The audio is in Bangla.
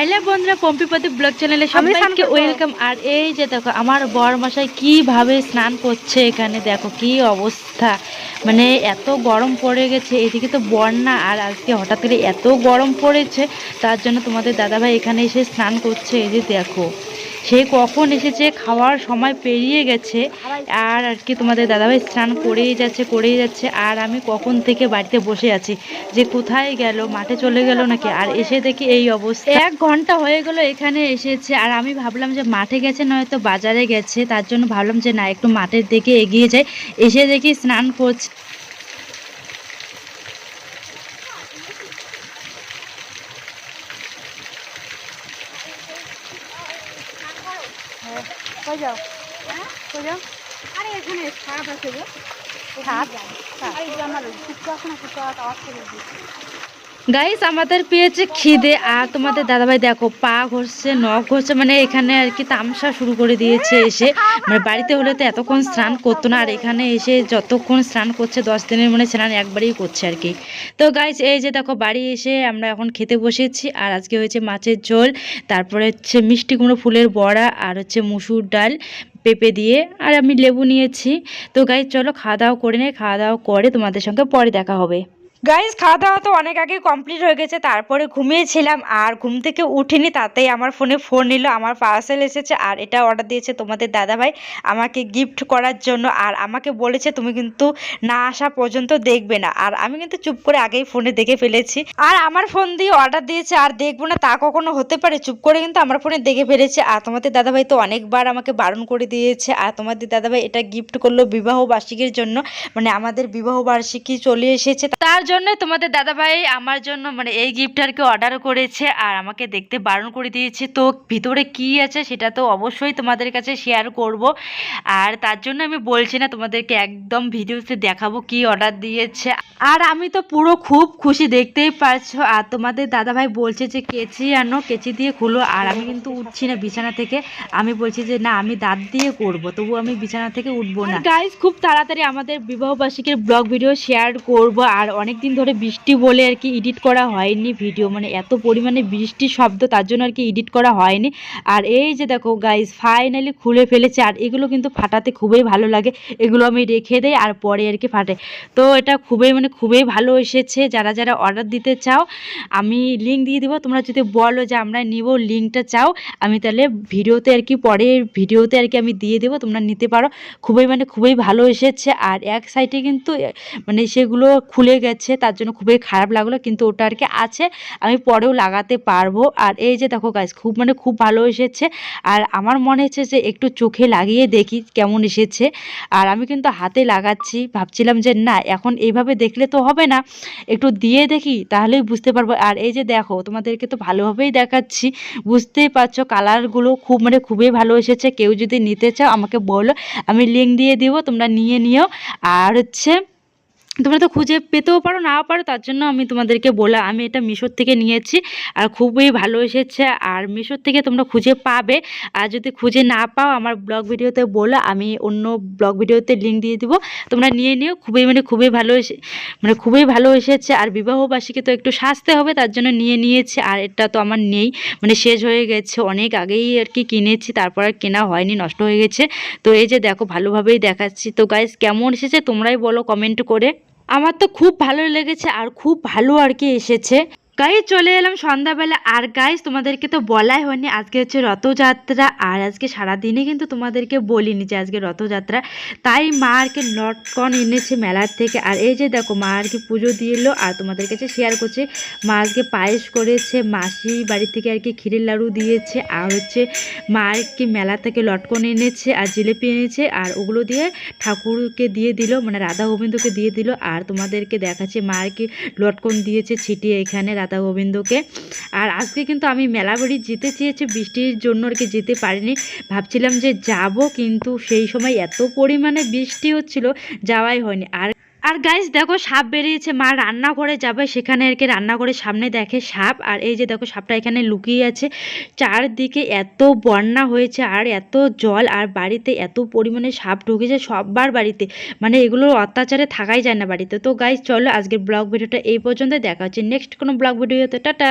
হ্যালো বন্ধুরা পম্পিপতি ব্লগ চ্যানেলে সবাইকে ওয়েলকাম। আর এই যে দেখো আমার বর মশাই কীভাবে স্নান করছে এখানে দেখো কি অবস্থা। মানে এত গরম পড়ে গেছে এদিকে তো বন্যা আর আজকে হঠাৎ করে এত গরম পড়েছে তার জন্য তোমাদের দাদাভাই এখানে এসে স্নান করছে এই যে দেখো। সে কখন এসেছে, খাওয়ার সময় পেরিয়ে গেছে, আর আর কি তোমাদের দাদাভাই স্নান করেই যাচ্ছে করেই যাচ্ছে, আর আমি কখন থেকে বাড়িতে বসে আছি? যে কোথায় গেল, মাঠে চলে গেল নাকি? আর এসে দেখি এই অবস্থা। এক ঘণ্টা হয়ে গেল এখানে এসেছে, আর আমি ভাবলাম যে মাঠে গেছে, নয়তো বাজারে গেছে, তার জন্য ভাবলাম যে না, একটু মাঠের দিকে এগিয়ে যাই। এসে দেখি স্নান করছে। কই যাও? কই যাও? আরে এখানে আছে গো। সাপ আরে এই যে আমার কুকুর আছে না আওয়াজ করে দিচ্ছে গাইস আমাদের পেয়েছে খিদে। আর তোমাদের দাদাভাই দেখো, পা ঘষছে, নখ ঘষছে মানে এখানে আর কি তামসা শুরু করে দিয়েছে এসে। মানে বাড়িতে হলে তো এতক্ষণ স্নান করতো না, আর এখানে এসে যতক্ষণ স্নান করছে, দশ দিনের মানে স্নান একবারেই করছে আর কি। তো গাইস এই যে দেখো, বাড়ি এসে আমরা এখন খেতে বসেছি। আর আজকে হয়েছে মাছের ঝোল, তারপরে হচ্ছে মিষ্টি কুমড়ো ফুলের বড়া, আর হচ্ছে মুসুর ডাল, পেঁপে দিয়ে, আর আমি লেবু নিয়েছি। তো গাইস চলো খাওয়া দাওয়া করে নেই খাওয়া দাওয়া করে তোমাদের সঙ্গে পরে দেখা হবে। গাইজ খাওয়া দাওয়া তো অনেক আগে কমপ্লিট হয়ে গেছে, তারপরে ঘুমিয়েছিলাম আর ঘুম থেকে উঠিনি, তাতেই আমার ফোনে ফোন নিল, আমার পার্সেল এসেছে আর এটা অর্ডার দিয়েছে তোমাদের দাদাভাই আমাকে গিফট করার জন্য আর আমাকে বলেছে তুমি কিন্তু না আসা পর্যন্ত দেখবে না আর আমি কিন্তু চুপ করে আগেই ফোনে দেখে ফেলেছি। আর আমার ফোন দিয়ে অর্ডার দিয়েছে আর দেখব না তা কখনো হতে পারে, চুপ করে কিন্তু আমার ফোনে দেখে ফেলেছে আর তোমাদের দাদাভাই তো অনেকবার আমাকে বারণ করে দিয়েছে আর তোমাদের দাদাভাই এটা গিফট করল বিবাহ বার্ষিকীর জন্য মানে আমাদের বিবাহ বার্ষিকী চলে এসেছে, তার জন্য তোমাদের দাদাভাই আমার জন্য মানে এই গিফট আর কি অর্ডার করেছে আর আমাকে দেখতে বারণ করে দিয়েছে। তো ভিতরে কি আছে সেটা তো অবশ্যই তোমাদের কাছে শেয়ার করব। আর তার জন্য আমি বলছি না তোমাদেরকে একদম ভিডিওতে দেখাবো কি অর্ডার দিয়েছে। আর আমি তো পুরো খুব খুশি, দেখতেই পারছ আর তোমাদের দাদাভাই বলছে যে কেচি আনো, কেচি দিয়ে খুলো। আর আমি কিন্তু উঠছি না বিছানা থেকে। আমি বলছি যে না, আমি দাঁত দিয়ে করব তবু আমি বিছানা থেকে উঠবো না। গাইজ খুব তাড়াতাড়ি আমাদের বিবাহ বার্ষিকীর ব্লগ ভিডিও শেয়ার করব। আর অনেক দিন ধরে বৃষ্টি বলে আর কি এডিট করা হয়নি ভিডিও মানে এত পরিমাণে বৃষ্টি শব্দ, তার জন্য আর কি এডিট করা হয়নি। আর এই যে দেখো গাইজ ফাইনালি খুলে ফেলেছে, আর এগুলো কিন্তু ফাটাতে খুবই ভালো লাগে। এগুলো আমি রেখে দেই, আর পরে আর কি ফাটে। তো এটা খুবই মানে খুবই ভালো এসেছে, যারা যারা অর্ডার দিতে চাও, আমি লিঙ্ক দিয়ে দিব। তোমরা যদি বলো যে আমরা নিব লিঙ্কটা চাও, আমি তাহলে ভিডিওতে আর কি পরে ভিডিওতে আর কি আমি দিয়ে দেবো, তোমরা নিতে পারো। খুবই মানে খুবই ভালো এসেছে, আর এক সাইডে কিন্তু মানে সেগুলো খুলে গেছে। তার জন্য খুবই খারাপ লাগল, কিন্তু ওটা আর কি আছে, আমি পরেও লাগাতে পারব। আর এই যে দেখো গাছ খুব মানে খুব ভালো এসেছে। আর আমার মনে হচ্ছে যে একটু চোখে লাগিয়ে দেখি কেমন এসেছে। আর আমি কিন্তু হাতে লাগাচ্ছি, ভাবছিলাম যে না, এখন এইভাবে দেখলে তো হবে না। একটু দিয়ে দেখি, তাহলেই বুঝতে পারব। আর এই যে দেখো, তোমাদেরকে তো ভালোভাবেই দেখাচ্ছি। বুঝতেই পারছ কালারগুলো খুব মানে খুবই ভালো এসেছে। কেউ যদি নিতে চাও আমাকে বলো, আমি লিঙ্ক দিয়ে দিব, তোমরা নিয়ে নিও। আর হচ্ছে তোমরা তো খুঁজে পেতেও পারো, নাও পারো, তার জন্য আমি তোমাদেরকে বলা, আমি এটা মিশোর থেকে নিয়েছি আর খুবই ভালো এসেছে আর মিশোর থেকে তোমরা খুঁজে পাবে। আর যদি খুঁজে না পাও, আমার ব্লগ ভিডিওতে বলো, আমি অন্য ব্লগ ভিডিওতে লিঙ্ক দিয়ে দিব। তোমরা নিয়ে নিও, খুবই মানে খুবই ভালো এসে মানে খুবই ভালো এসেছে। আর বিবাহবাসীকে তো একটু সাজতে হবে, তার জন্য নিয়ে নিয়েছি, আর এটা তো আমার নেই মানে শেষ হয়ে গেছে। অনেক আগেই আর কি কিনেছি, তারপর আর কেনা হয়নি, নষ্ট হয়ে গেছে। তো এই যে দেখো, ভালোভাবেই দেখাচ্ছি। তো গাইস কেমন এসেছে তোমরাই বলো কমেন্ট করে। আমার তো খুব ভালো লেগেছে আর খুব ভালো আর কি এসেছে। গাইজ চলে এলাম সন্ধ্যাবেলা। আর গাইজ তোমাদেরকে তো বলাই হয়নি, আজকে হচ্ছে রথযাত্রা। আর আজকে সারাদিনে কিন্তু তোমাদেরকে বলিনি যে আজকে রথযাত্রা। তাই মা আর কি লটকন এনেছে মেলার থেকে। আর এই যে দেখো, মা আর কি পুজো দিয়ে এলো আর তোমাদের কাছে শেয়ার করছে, মা আজকে পায়েস করেছে, মাসি বাড়ি থেকে আর কি ক্ষীরের লাড়ু দিয়েছে। আর হচ্ছে মা আর কি মেলা থেকে লটকন এনেছে আর জিলেপি এনেছে। আর ওগুলো দিয়ে ঠাকুরকে দিয়ে দিল মানে রাধা গোবিন্দকে দিয়ে দিল। আর তোমাদেরকে দেখাচ্ছে, মা আর কি লটকন দিয়েছে ছিটিয়ে এখানে রাধা গোবিন্দকে। আর আজকে কিন্তু আমি মেলা বাড়ি যেতে চেয়েছি, বৃষ্টির জন্য আর কি যেতে পারিনি। ভাবছিলাম যে যাব, কিন্তু সেই সময় এত পরিমাণে বৃষ্টি হচ্ছিল, যাওয়াই হয়নি। আর আর গাইস দেখো সাপ বেরিয়েছে, মা রান্নাঘরে যাবে, সেখানে আর কি রান্নাঘরের সামনে দেখে সাপ, আর এই যে দেখো সাপটা এখানে লুকিয়ে আছে। চারদিকে এত বন্যা হয়েছে, আর এত জল, আর বাড়িতে এত পরিমাণে সাপ ঢুকেছে সবার বাড়িতে। মানে এগুলোর অত্যাচারে থাকাই যায় না বাড়িতে। তো গাইস চলো আজকের ব্লগ ভিডিওটা এই পর্যন্ত দেখা হচ্ছে নেক্সট কোনো ব্লগ ভিডিওতে, টাটা!